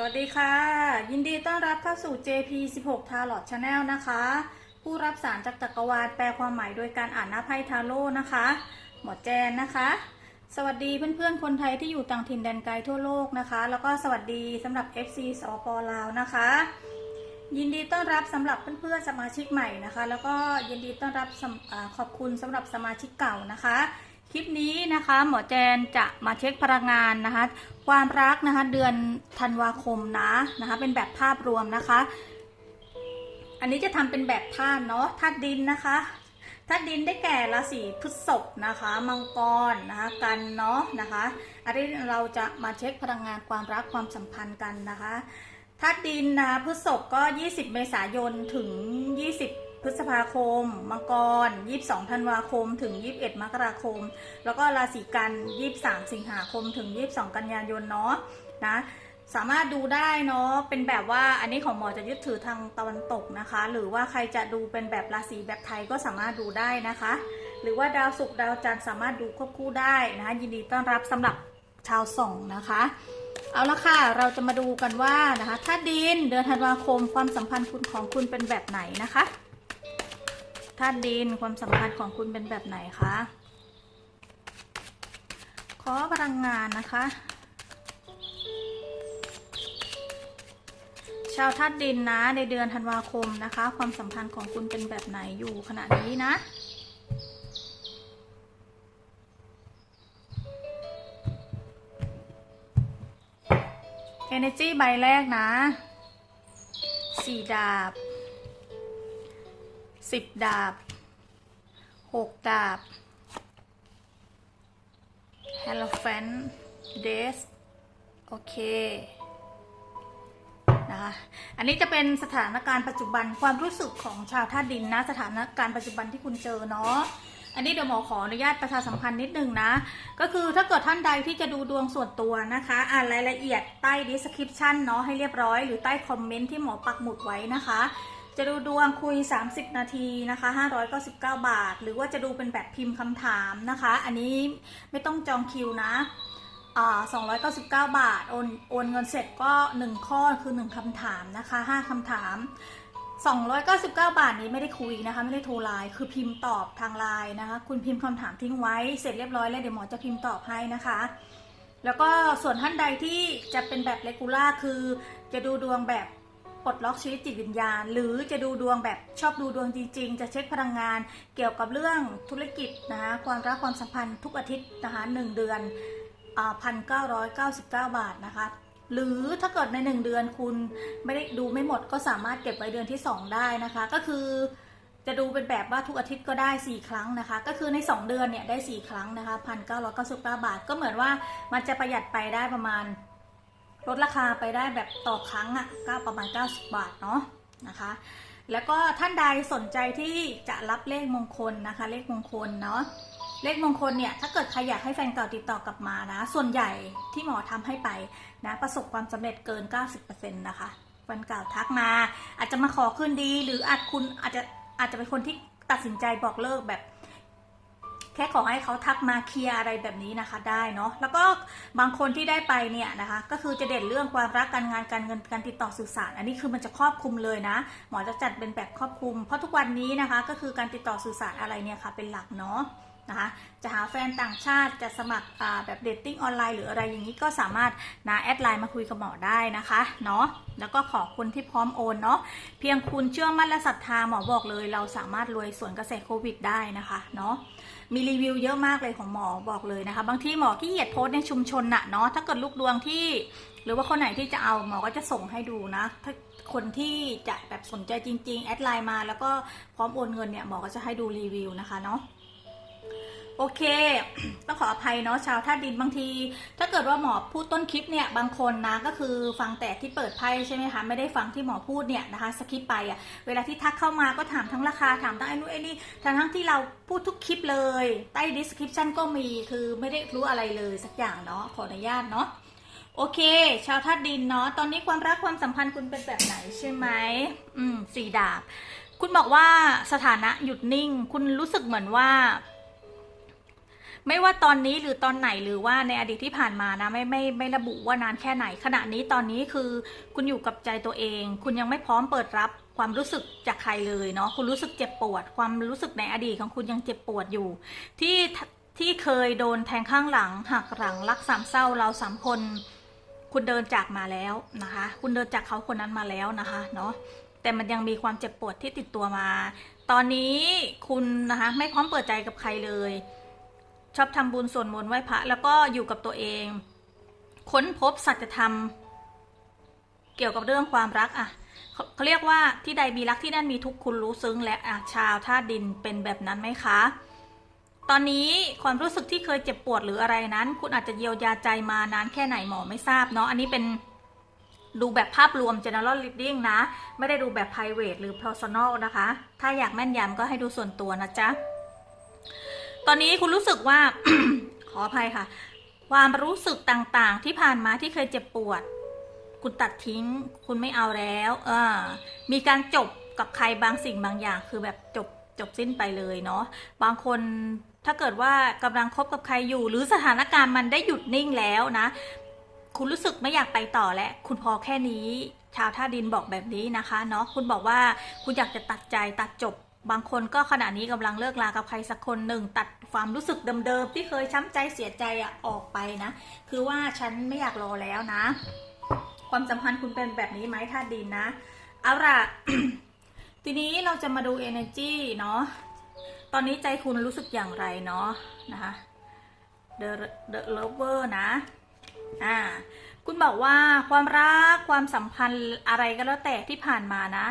สวัสดีค่ะ ยินดีต้อนรับเข้าสู่ JP 16 Tarot Channel นะคะ ผู้รับสารจากจักรวาลแปลความหมายโดยการอ่านหน้าไพ่ทาโร่นะคะ หมอแจนนะคะ สวัสดีเพื่อนๆ คนไทยที่อยู่ต่างถิ่นแดนไกลทั่วโลกนะคะ แล้วก็สวัสดีสำหรับ FC สปลาวนะคะ ยินดีต้อนรับสำหรับเพื่อนๆสมาชิกใหม่นะคะ แล้วก็ยินดีต้อนรับอขอบคุณสำหรับสมาชิกเก่านะคะ คลิปนี้นะคะ หมอแจนจะมาเช็คพลังงานนะคะ ความรักนะคะ เดือนธันวาคมนะนะคะ เป็นแบบภาพรวมนะคะ อันนี้จะทำเป็นแบบธาตุเนาะธาตุดินนะคะธาตุดินได้แก่ราศีพฤษภนะคะ มังกรนะคะกันเนาะนะคะอันนี้เราจะมาเช็คพลังงานความรักความสัมพันธ์กันนะคะธาตุดินนะคะพฤษภก็ 20 เมษายนถึง 20 พฤษภาคม มังกร 22 ธันวาคม ถึง 21 มกราคม แล้วก็ราศีกัน 23 สิงหาคม ถึง 22 กันยายนเนาะนะสามารถดูได้เนาะ เป็นแบบว่าอันนี้ของหมอจะยึดถือทางตะวันตกนะคะ หรือว่าใครจะดูเป็นแบบราศีแบบไทยก็สามารถดูได้นะคะ หรือว่าดาวศุกร์ดาวจันทร์สามารถดูควบคู่ได้นะคะ ยินดีต้อนรับสำหรับชาวส่องนะคะ เอาละค่ะ เราจะมาดูกันว่านะคะ ถ้าดินเดือนธันวาคมความสัมพันธ์คุณของคุณเป็นแบบไหนนะคะ ถ้าดินความสัมพันธ์ของคุณเป็นแบบไหนคะ ขอพลังงานนะคะ ชาวธาตุดินนะในเดือนธันวาคมนะคะ ความสัมพันธ์ของคุณเป็นแบบไหนอยู่ขณะนี้นะ Energy ใบแรกนะ สี่ดาบ สิบดาบหกดาบ h e l o p h a n t d e s โอเคนะคะอันนี้จะเป็นสถานการณ์ปัจจุบันความรู้สึกของชาวธาดินนะ สถานการณ์ปัจจุบันที่คุณเจอเนาะอันนี้เดี๋ยวหมอขออนุญาตประชาสัมพันธ์นิดนึงนะ ก็คือถ้าเกิดท่านใดที่จะดูดวงส่วนตัวนะคะ อ่านรายละเอียดใต้ description เนาะให้เรียบร้อยหรือใต้คอมเมนต์ที่หมอปักหมุดไว้นะคะ จะดูดวงคุย 30 นาทีนะคะ 599 บาท หรือว่าจะดูเป็นแบบพิมพ์คำถามนะคะ อันนี้ไม่ต้องจองคิวนะอ่า299 บาท โอนโอนเงินเสร็จก็ 1 ข้อคือ 1คำถามนะคะ 5คำถาม 299 บาทนี้ไม่ได้คุยนะคะ ไม่ได้โทรไลน์ คือพิมพ์ตอบทางไลน์นะคะ คุณพิมพ์คำถามทิ้งไว้ เสร็จเรียบร้อยแล้วเดี๋ยวหมอจะพิมพ์ตอบให้นะคะ แล้วก็ส่วนท่านใดที่จะเป็นแบบเลกูล่าคือจะดูดวงแบบ ลดล็อกชีวิตจิตวิญญาณ หรือจะดูดวงแบบชอบดูดวงจริง ๆ จะเช็คพลังงาน เกี่ยวกับเรื่องธุรกิจนะคะความรักความสัมพันธ์ทุกอาทิตย์นะคะหนึ่งเดือนพันเก้าร้อยเก้าสิบเก้าบาทนะคะหรือถ้าเกิดในหนึ่งเดือนคุณไม่ได้ดูไม่หมดก็สามารถเก็บไว้เดือนที่สองได้นะคะ ก็คือจะดูเป็นแบบว่าทุกอาทิตย์ก็ได้สี่ครั้งนะคะ ก็คือในสองเดือนเนี่ยได้สี่ครั้งนะคะพันเก้าร้อยเก้าสิบเก้าบาท ก็เหมือนว่ามันจะประหยัดไปได้ประมาณ ลดราคาไปได้แบบต่อครั้งอะ่ะก็ประมาณ 90 บาทเนาะนะคะ แล้วก็ท่านใดสนใจที่จะรับเลขมงคลนะคะ เลขมงคลเนาะเลขมงคลเนี่ยถ้าเกิดใครอยากให้แฟนเก่าติดต่อกลับมานะ ส่วนใหญ่ที่หมอทำให้ไปนะประสบความสำเร็จเกิน 90%นะคะแฟนเก่าทักมา อาจจะมาขอคืนดี หรืออาจคุณอาจจะอาจจะเป็นคนที่ตัดสินใจบอกเลิกแบบ แค่ขอให้เขาทักมาเคลียร์อะไรแบบนี้นะคะได้เนาะแล้วก็บางคนที่ได้ไปเนี่ยนะคะก็คือจะเด่นเรื่องความรักการงานการเงินการติดต่อสื่อสาร อันนี้คือมันจะครอบคลุมเลยนะ หมอจะจัดเป็นแบบครอบคลุม เพราะทุกวันนี้นะคะก็คือการติดต่อสื่อสารอะไรเนี่ยค่ะเป็นหลักเนาะ นะคะจะหาแฟนต่างชาติจะสมัครแบบเดทติ้งออนไลน์หรืออะไรอย่างนี้ก็สามารถนะแอดไลน์มาคุยกับหมอได้นะคะเนาะแล้วก็ขอคนที่พร้อมโอนเนาะเพียงคุณเชื่อมั่นและศรัทธาหมอบอกเลย เราสามารถรวยส่วนกระแสโควิดได้นะคะเนาะมีรีวิวเยอะมากเลยของหมอบอกเลยนะคะ บางที่หมอขี้เกียจโพสในชุมชนน่ะเนาะถ้าเกิดลูกดวงที่ หรือว่าคนไหนที่จะเอาหมอก็จะส่งให้ดูนะถ้าคนที่จะแบบสนใจจริง ๆ แอดไลน์มาแล้วก็พร้อมโอนเงินเนี่ยหมอก็จะให้ดูรีวิวนะคะเนาะ โอเค ต้องขออภัยเนาะชาวท่าตุดินบางที ถ้าเกิดว่าหมอพูดต้นคลิปเนี่ยบางคนนะก็คือฟังแต่ที่เปิดไพ่ใช่ไหมคะไม่ได้ฟังที่หมอพูดเนี่ยนะคะสคิปไปอะ่ะเวลาที่ทักเข้ามาก็ถามทั้งราคาถามทั้งไอ้นู่นไอ้นี่ทั้งทั้งที่เราพูดทุกคลิปเลยใต้ description ก็มีคือไม่ได้รู้อะไรเลยสักอย่างเนาะขออนุญาตเนาะโอเค ชาวธาตุดินเนาะตอนนี้ความรักความสัมพันธ์คุณเป็นแบบไหนใช่ไหมอืมสีดาบ คุณบอกว่าสถานะหยุดนิ่ง คุณรู้สึกเหมือนว่า ไม่ว่าตอนนี้หรือตอนไหนหรือว่าในอดีตที่ผ่านมานะไม่ไม่ไม่ระบุว่านานแค่ไหน ขณะนี้ตอนนี้คือคุณอยู่กับใจตัวเอง คุณยังไม่พร้อมเปิดรับความรู้สึกจากใครเลยเนาะคุณรู้สึกเจ็บปวด ความรู้สึกในอดีตของคุณยังเจ็บปวดอยู่ ที่ที่เคยโดนแทงข้างหลังหักหลังรักสามเศร้าเราสามคน คุณเดินจากมาแล้วนะคะ คุณเดินจากเขาคนนั้นมาแล้วนะคะเนาะแต่มันยังมีความเจ็บปวดที่ติดตัวมา ตอนนี้คุณนะคะไม่พร้อมเปิดใจกับใครเลย ชอบทำบุญสวดมนต์ไหว้พระแล้วก็อยู่กับตัวเอง ค้นพบสัจธรรม เกี่ยวกับเรื่องความรักอะเขาเขาเรียกว่าที่ใดมีรักที่นั่นมีทุกคุณรู้ซึ้งและอะชาวธาตุดินเป็นแบบนั้นไหมคะ ตอนนี้ความรู้สึกที่เคยเจ็บปวดหรืออะไรนั้น คุณอาจจะเยียวยาใจมานานแค่ไหนหมอไม่ทราบเนาะอันนี้เป็นดูแบบภาพรวม general reading นะ ไม่ได้ดูแบบ private หรือ personal นะคะ ถ้าอยากแม่นยำก็ให้ดูส่วนตัวนะจ๊ะ ตอนนี้คุณรู้สึกว่า ขออภัยค่ะ ความรู้สึกต่างๆ ที่ผ่านมาที่เคยเจ็บปวด คุณตัดทิ้ง คุณไม่เอาแล้ว เออ มีการจบกับใครบางสิ่งบางอย่าง คือแบบจบจบสิ้นไปเลยเนาะบางคนถ้าเกิดว่ากำลังคบกับใครอยู่ หรือสถานการณ์มันได้หยุดนิ่งแล้วนะ คุณรู้สึกไม่อยากไปต่อแล้วคุณพอแค่นี้ ชาวท่าดินบอกแบบนี้นะคะเนาะคุณบอกว่าคุณอยากจะตัดใจตัดจบ บางคนก็ขณะนี้กำลังเลิกลากับใครสักคนหนึ่งตัดความรู้สึกเดิมๆที่เคยช้ำใจเสียใจอะออกไปนะ คือว่าฉันไม่อยากรอแล้วนะ ความสัมพันธ์คุณเป็นแบบนี้ไหมท่าดินนะ เอาล่ะ ทีนี้เราจะมาดู energy เนาะตอนนี้ใจคุณรู้สึกอย่างไรเนาะนะคะ the the lover นะ อ่า คุณบอกว่าความรักความสัมพันธ์อะไรก็แล้วแต่ที่ผ่านมานะ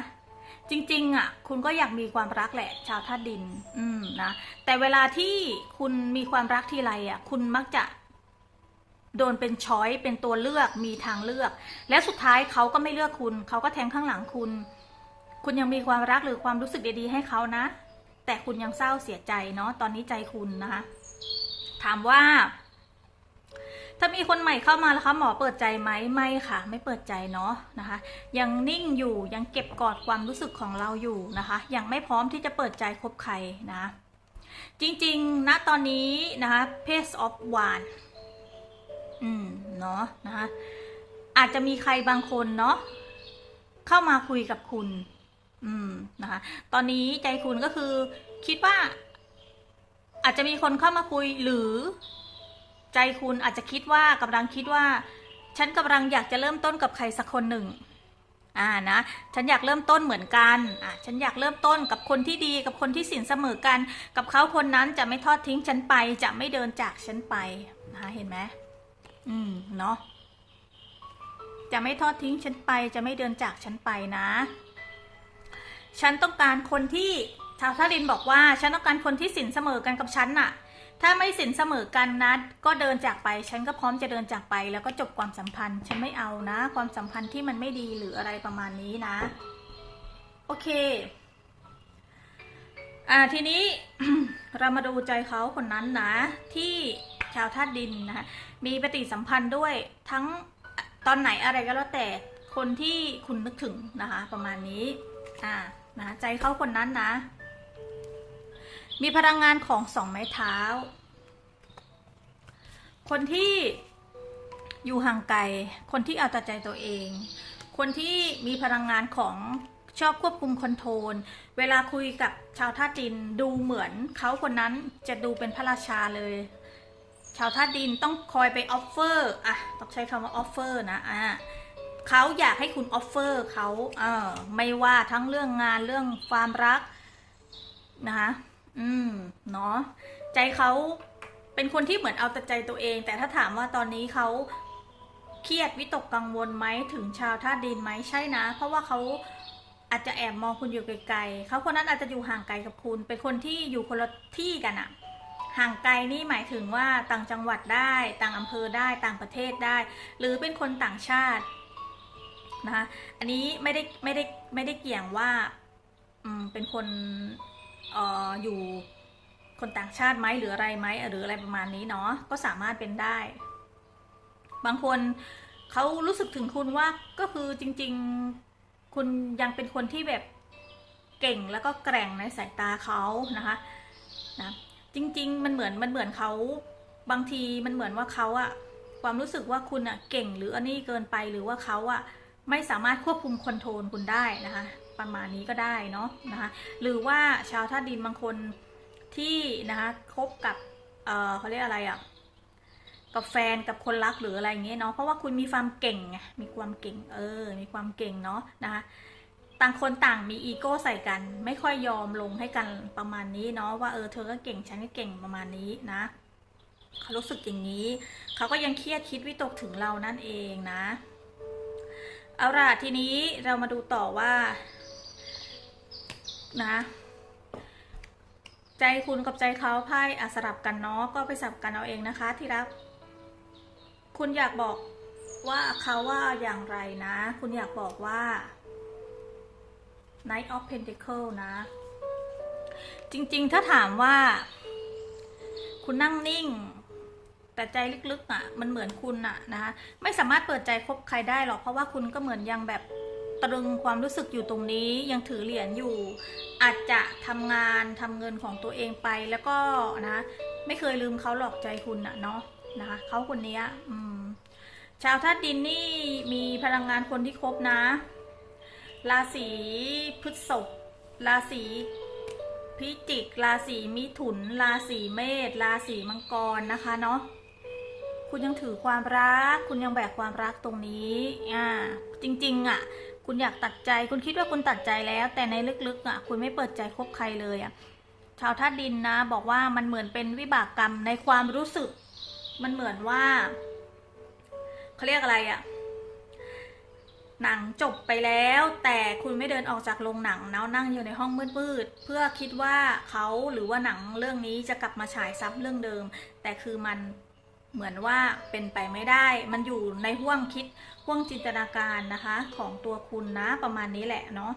จริงๆอะคุณก็อยากมีความรักแหละ ชาวธาตุดิน อืมนะแต่เวลาที่คุณมีความรักทีไรอะ คุณมักจะ โดนเป็นช้อยเป็นตัวเลือกมีทางเลือก และสุดท้ายเขาก็ไม่เลือกคุณ เขาก็แทงข้างหลังคุณ คุณยังมีความรักหรือความรู้สึกดีๆให้เขานะ แต่คุณยังเศร้าเสียใจเนาะตอนนี้ใจคุณนะคะถามว่า ถ้ามีคนใหม่เข้ามาแล้วคะหมอเปิดใจไหมไม่ค่ะ ไม่เปิดใจเนาะนะคะ ยังนิ่งอยู่ยังเก็บกอดความรู้สึกของเราอยู่นะคะ ยังไม่พร้อมที่จะเปิดใจคบใครนะ จริงๆณตอนนี้นะคะ pace of one อืมเนาะนะคะอาจจะมีใครบางคนเนาะเข้ามาคุยกับคุณ อืมนะคะตอนนี้ใจคุณก็คือคิดว่า อาจจะมีคนเข้ามาคุยหรือ ใจคุณอาจจะคิดว่ากำลังคิดว่า ฉันกำลังอยากจะเริ่มต้นกับใครสักคนหนึ่งอ่านะฉันอยากเริ่มต้นเหมือนกันอะฉันอยากเริ่มต้นกับคนที่ดีกับคนที่สินเสมอกัน กับเขาคนนั้นจะไม่ทอดทิ้งฉันไป จะไม่เดินจากฉันไปนะคะเห็นไหมอืมเนาะจะไม่ทอดทิ้งฉันไป จะไม่เดินจากฉันไปนะ ฉันต้องการคนที่ชาวทาดินบอกว่า ฉันต้องการคนที่สินเสมอกันกับฉันน่ะ ถ้าไม่สินเสมอกันนะก็เดินจากไป ฉันก็พร้อมจะเดินจากไป แล้วก็จบความสัมพันธ์ ฉันไม่เอานะ ความสัมพันธ์ที่มันไม่ดีหรืออะไรประมาณนี้นะ โอเค อ่าทีนี้เรามาดูใจเขาคนนั้นนะ ที่ชาวธาตุดินนะคะมีปฏิสัมพันธ์ด้วยทั้งตอนไหนอะไรก็แล้วแต่คนที่คุณนึกถึงนะคะ ประมาณนี้ อ่านะใจเขาคนนั้นนะ มีพลังงานของสองไม้เท้า คนที่อยู่ห่างไกล คนที่เอาแต่ใจตัวเอง คนที่มีพลังงานของชอบควบคุมคอนโทรล เวลาคุยกับชาวท่าตุดินดูเหมือนเขาคนนั้นจะดูเป็นพระราชาเลย ชาวท่าตุดินต้องคอยไปออฟเฟอร์อะต้องใช้คำว่าออฟเฟอร์นะอะเขาอยากให้คุณออฟเฟอร์เขาเออไม่ว่าทั้งเรื่องงานเรื่องความรักนะคะ อืม เนาะใจเขาเป็นคนที่เหมือนเอาแต่ใจตัวเอง แต่ถ้าถามว่าตอนนี้เขาเครียดวิตกกังวลไหมถึงชาวธาดินไหมใช่นะ เพราะว่าเขาอาจจะแอบมองคุณอยู่ไกลๆเขาคนนั้นอาจจะอยู่ห่างไกลกับคุณ เป็นคนที่อยู่คนละที่กันอะห่างไกลนี่หมายถึงว่าต่างจังหวัดได้ ต่างอำเภอได้ต่างประเทศได้ หรือเป็นคนต่างชาตินะคะอันนี้ไม่ได้ไม่ได้ไม่ได้เกี่ยงว่าอืมเป็นคน อออยู่คนต่างชาติไหมหรืออะไรไหมหรืออะไรประมาณนี้เนาะก็สามารถเป็นได้ บางคนเขารู้สึกถึงคุณว่าก็คือจริง ๆ คุณยังเป็นคนที่แบบเก่งแล้วก็แกร่งในสายตาเขานะคะนะจจริง ๆ มันเหมือนมันเหมือนเขาบางทีมันเหมือนว่าเขาอะความรู้สึกว่าคุณอะเก่งหรืออันนี้เกินไปหรือว่าเขาอะไม่สามารถควบคุมคอนโทรลคุณได้นะคะ ประมาณนี้ก็ได้เนาะนะคะหรือว่าชาวธาตุดินบางคนที่นะคะคบกับเออเขาเรียกอะไรอะกับแฟนกับคนรักหรืออะไรอย่างเงี้ยเนาะเพราะว่าคุณมีความเก่งไงมีความเก่งเออ มีความเก่งเนาะนะคะต่างคนต่างมีอีโก้ใส่กัน ไม่ค่อยยอมลงให้กันประมาณนี้เนาะว่าเออเธอก็เก่งฉันก็เก่งประมาณนี้นะเขารู้สึกอย่างนี้ เขาก็ยังเครียดคิดวิตกถึงเรานั่นเองนะ เอาล่ะทีนี้เรามาดูต่อว่า นะใจคุณกับใจเขาไพ่อสลับกันเนาะก็ไปสลับกันเอาเองนะคะ ที่รัก คุณอยากบอกว่าเขาว่าอย่างไรนะ คุณอยากบอกว่า Knight of Pentacle นะ จริงๆ ถ้าถามว่า คุณนั่งนิ่ง แต่ใจลึกๆอะ มันเหมือนคุณอะนะคะไม่สามารถเปิดใจคบใครได้หรอก เพราะว่าคุณก็เหมือนยังแบบ ตรึงความรู้สึกอยู่ตรงนี้ยังถือเหรียญอยู่ อาจจะทำงานทำเงินของตัวเองไปแล้วก็นะ ไม่เคยลืมเขาหลอกใจคุณอะเนาะนะคะเขาคนนี้อืมชาวธาตุดินนี่มีพลังงานคนที่ครบนะ ราศีพฤษภราศีพิจิก ราศีมิถุน ราศีเมษ ราศีมังกรนะคะเนาะ คุณยังถือความรัก คุณยังแบกความรักตรงนี้ อ่า จริง ๆอะ คุณอยากตัดใจ คุณคิดว่าคุณตัดใจแล้ว แต่ในลึกๆอะคุณไม่เปิดใจคบใครเลยอะชาวธาตุดินนะ บอกว่ามันเหมือนเป็นวิบากกรรมในความรู้สึก มันเหมือนว่าเขาเรียกอะไรอะหนังจบไปแล้วแต่คุณไม่เดินออกจากโรงหนังเนาะนั่งอยู่ในห้องมืดๆเพื่อคิดว่าเขาหรือว่าหนังเรื่องนี้จะกลับมาฉายซ้ำเรื่องเดิม แต่คือมัน เหมือนว่าเป็นไปไม่ได้ มันอยู่ในห่วงคิดห่วงจินตนาการนะคะ ของตัวคุณนะประมาณนี้แหละเนาะ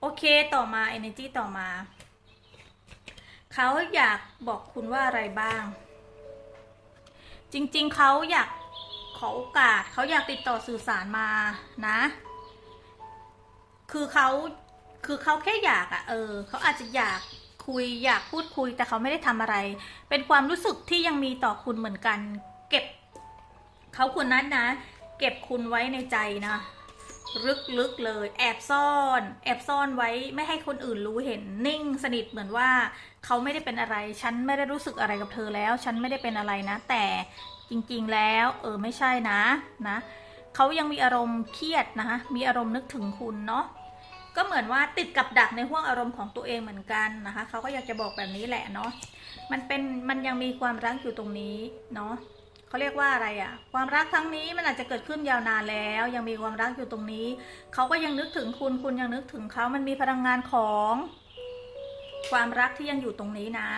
โอเคต่อมา energy ต่อมา เขาอยากบอกคุณว่าอะไรบ้าง จริงๆ เขาอยากขอโอกาส เขาอยากติดต่อสื่อสารมานะ คือเขาคือเขาแค่อยากอะเออ เขาอาจจะอยาก คุย อยากพูดคุยแต่เขาไม่ได้ทำอะไร เป็นความรู้สึกที่ยังมีต่อคุณเหมือนกัน เก็บ เขาคนนั้นนะ เก็บคุณไว้ในใจนะลึกๆเลย แอบซ่อน แอบซ่อนไว้ไม่ให้คนอื่นรู้เห็นนิ่งสนิทเหมือนว่าเขาไม่ได้เป็นอะไร ฉันไม่ได้รู้สึกอะไรกับเธอแล้ว ฉันไม่ได้เป็นอะไรนะ แต่จริงๆแล้ว เออไม่ใช่นะนะเขายังมีอารมณ์เครียดนะคะมีอารมณ์นึกถึงคุณเนาะ ก็เหมือนว่าติดกับดักในห่วงอารมณ์ของตัวเองเหมือนกันนะคะเขาก็อยากจะบอกแบบนี้แหละเนาะมันเป็นมันยังมีความรักอยู่ตรงนี้เนาะเขาเรียกว่าอะไรอะความรักครั้งนี้มันอาจจะเกิดขึ้นยาวนานแล้ว ยังมีความรักอยู่ตรงนี้เขาก็ยังนึกถึงคุณคุณยังนึกถึงเขามันมีพลังงานของ ความรักที่ยังอยู่ตรงนี้นะ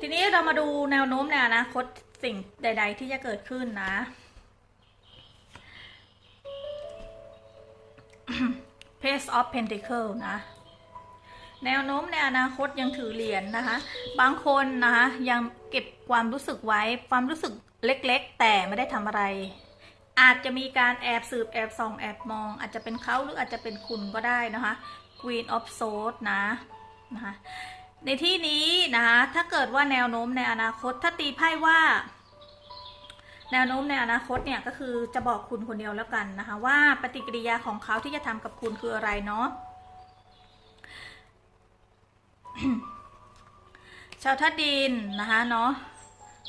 ทีนี้เรามาดูแนวโน้มในอนาคต สิ่งใด ๆ ที่จะเกิดขึ้นนะ Page of Pentacle นะ แนวโน้มในอนาคตยังถือเหรียญนนะคะ บางคนนะคะยังเก็บความรู้สึกไว้ความรู้สึกเล็ก ๆ แต่ไม่ได้ทำอะไร อาจจะมีการแอบสืบแอบส่องแอบมอง อาจจะเป็นเขาหรืออาจจะเป็นคุณก็ได้นะคะ Queen of Swords นะนะคะ ในที่นี้นะคะถ้าเกิดว่าแนวโน้มในอนาคตถ้าตีไพ่ว่า แนวโน้มในอนาคตเนี่ยก็คือจะบอกคุณคนเดียวแล้วกันนะคะ ว่าปฏิกิริยาของเขาที่จะทำกับคุณคืออะไรเนาะชาวธาตุดินนะคะเนาะ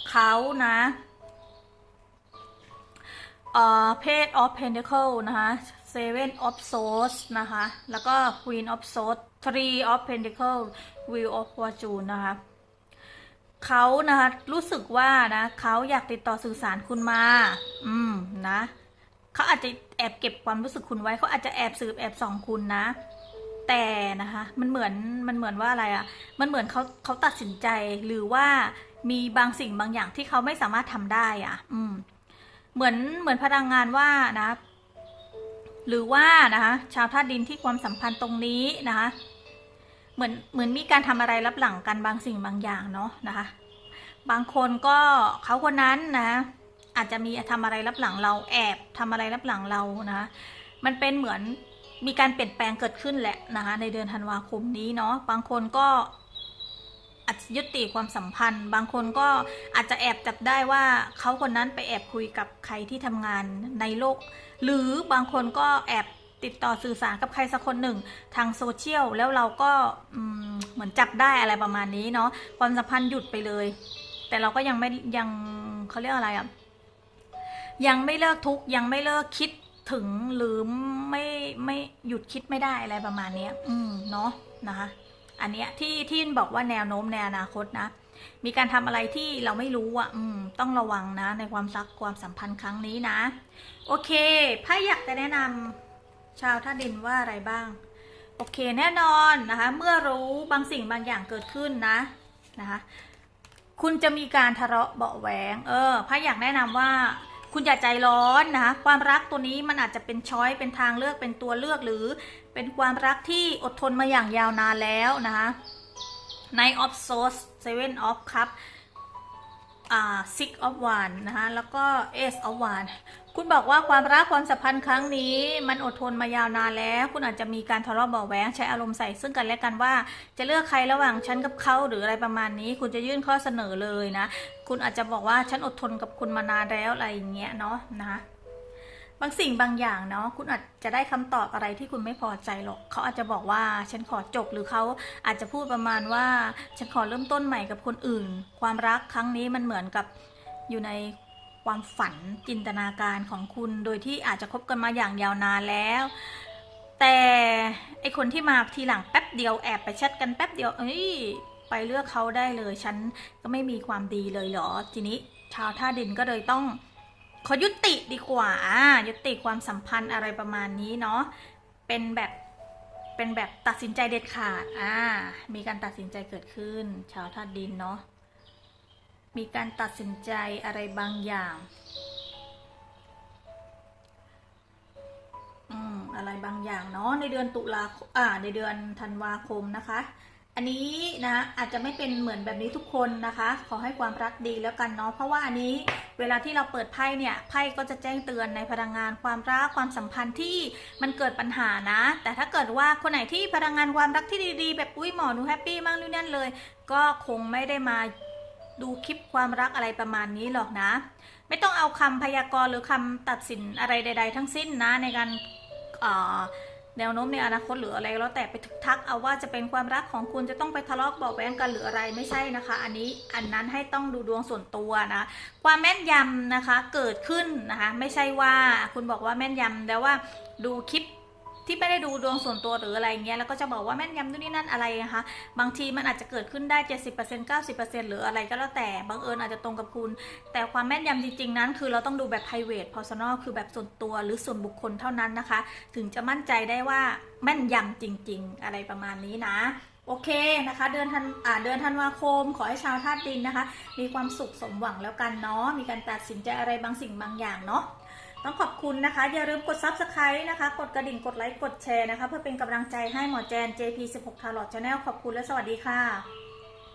เขานะเอ่อ Page of Pentacle นะคะ Seven of Swords นะคะ แล้วก็ Queen of Swords Three of Pentacle Wheel of Fortune นะคะเขานะคะรู้สึกว่านะเขาอยากติดต่อสื่อสารคุณมา อืมนะเขาอาจจะแอบเก็บความรู้สึกคุณไว้เขาอาจจะแอบสืบแอบส่องคุณนะ แต่นะคะมันเหมือนมันเหมือนว่าอะไรอะ่ะ มันเหมือนเขาเขาตัดสินใจหรือว่ามีบางสิ่งบางอย่างที่เขาไม่สามารถทำได้อะ่ะ อืม เหมือนเหมือนพลังงานว่านะ หรือว่านะคะชาวธาตุดินที่ความสัมพันธ์ตรงนี้นะคะ เหมือนเหมือนมีการทำอะไรรับหลังกันบางสิ่งบางอย่างเนาะนะคะ บางคนก็เขาคนนั้นนะอาจจะมีทำอะไรรับหลังเราแอบทำอะไรรับหลังเรานะมันเป็นเหมือนมีการเปลี่ยนแปลงเกิดขึ้นแหละนะคะในเดือนธันวาคมนี้เนาะบางคนก็อาจจะยุติความสัมพันธ์ บางคนก็อาจจะแอบจับได้ว่าเขาคนนั้นไปแอบคุยกับใครที่ทำงานในโลก หรือบางคนก็แอบ ติดต่อสื่อสารกับใครสักคนหนึ่ง ทางโซเชียลแล้วเราก็เหมือนจับได้อะไรประมาณนี้เนาะความสัมพันธ์หยุดไปเลย แต่เราก็ยังไม่ยังเขาเรียกอะไรอะ่ะยังไม่เลิกทุกยังไม่เลิกคิดถึงหรือไม่ไม่หยุดคิดไม่ได้อะไรประมาณนี้อืมเนาะนะคะ อันเนี้ยที่ที่บอกว่าแนวโน้มในอนาคตนะ มีการทำอะไรที่เราไม่รู้อะ อืม ต้องระวังนะ ในความรักความสัมพันธ์ครั้งนี้นะ โอเคไพ่อยากจะแนะนำ ชาวท่าดินว่าอะไรบ้าง โอเคแน่นอนนะคะ เมื่อรู้บางสิ่งบางอย่างเกิดขึ้นนะนะคะ คุณจะมีการทะเลาะเบาะแหวง เออไพ่อยากแนะนำว่าคุณอย่าใจร้อนนะคะความรักตัวนี้มันอาจจะเป็นช้อยเป็นทางเลือกเป็นตัวเลือกหรือเป็นความรักที่อดทนมาอย่างยาวนานแล้วนะคะ Nine of Swords Seven of Cups อ่า Six of Wands นะคะแล้วก็ Ace of Wands คุณบอกว่าความรักความสัมพันธ์ครั้งนี้ มันอดทนมายาวนานแล้ว คุณอาจจะมีการทะเลาะเบาะแหวงใช้อารมณ์ใส่ซึ่งกันและกันว่า จะเลือกใครระหว่างฉันกับเขาหรืออะไรประมาณนี้ คุณจะยื่นข้อเสนอเลยนะ คุณอาจจะบอกว่าฉันอดทนกับคุณมานานแล้วอะไรอย่างเงี้ยเนาะนะคะบางสิ่งบางอย่างเนาะคุณอาจจะได้คำตอบอะไรที่คุณไม่พอใจหรอก เขาอาจจะบอกว่าฉันขอจบหรือเขาอาจจะพูดประมาณว่า ฉันขอเริ่มต้นใหม่กับคนอื่น ความรักครั้งนี้มันเหมือนกับอยู่ใน ความฝันจินตนาการของคุณโดยที่อาจจะคบกันมาอย่างยาวนานแล้ว แต่ไอคนที่มาทีหลังแป๊บเดียวแอบไปแชทกันแป๊บเดียวเอ้ยไปเลือกเขาได้เลย ฉันก็ไม่มีความดีเลยเหรอ ทีนี้ชาวท่าดินก็เลยต้องขอยุติดีกว่าอ่ายุติความสัมพันธ์อะไรประมาณนี้เนาะเป็นแบบเป็นแบบตัดสินใจเด็ดขาดอ่ามีการตัดสินใจเกิดขึ้น ชาวธาดินเนาะ มีการตัดสินใจอะไรบางอย่าง อืม อะไรบางอย่างเนาะในเดือนตุลาอ่า ในเดือนธันวาคมนะคะ อันนี้นะอาจจะไม่เป็นเหมือนแบบนี้ทุกคนนะคะ ขอให้ความรักดีแล้วกันเนาะ เพราะว่าอันนี้เวลาที่เราเปิดไพ่เนี่ย ไพ่ก็จะแจ้งเตือนในพลังงานความรักความสัมพันธ์ที่มันเกิดปัญหานะ แต่ถ้าเกิดว่าคนไหนที่พลังงานความรักที่ดีๆ แบบอุ้ยหมอหนูแฮปปี้มากนู่นนั่นเลย ก็คงไม่ได้มา ดูคลิปความรักอะไรประมาณนี้หรอกนะ ไม่ต้องเอาคำพยากรณ์หรือคำตัดสินอะไรใด ๆ ทั้งสิ้นนะในการแนวโน้มในอนาคตหรืออะไรแล้วแต่ไปทึกทักเอาว่าจะเป็นความรักของคุณจะต้องไปทะเลาะเบาะแว้งกันหรืออะไรไม่ใช่นะคะ อันนี้อันนั้นให้ต้องดูดวงส่วนตัวนะความแม่นยำนะคะเกิดขึ้นนะคะไม่ใช่ว่าคุณบอกว่าแม่นยำแล้วว่าดูคลิป ที่ไม่ได้ดูดวงส่วนตัวหรืออะไรเงี้ยแล้วก็จะบอกว่าแม่นยำนู่นนี่นั่นอะไรนะคะ บางทีมันอาจจะเกิดขึ้นได้ 70% 90%หรืออะไรก็แล้วแต่บังเอิญอาจจะตรงกับคุณ แต่ความแม่นยำจริงๆนั้น คือเราต้องดูแบบ private personal คือแบบส่วนตัวหรือส่วนบุคคลเท่านั้นนะคะ ถึงจะมั่นใจได้ว่าแม่นยำจริง ๆ อะไรประมาณนี้นะโอเคนะคะเดือนธันอ่าเดือนธันวาคม ขอให้ชาวธาตุดินนะคะ มีความสุขสมหวังแล้วกันเนาะมีการตัดสินใจอะไรบางสิ่งบางอย่างเนาะ ต้องขอบคุณนะคะ อย่าลืมกด subscribe นะคะ กดกระดิ่ง กดไลค์ กดแชร์นะคะ เพื่อเป็นกำลังใจให้หมอแจน JP16 Tarot Channel ขอบคุณและสวัสดีค่ะ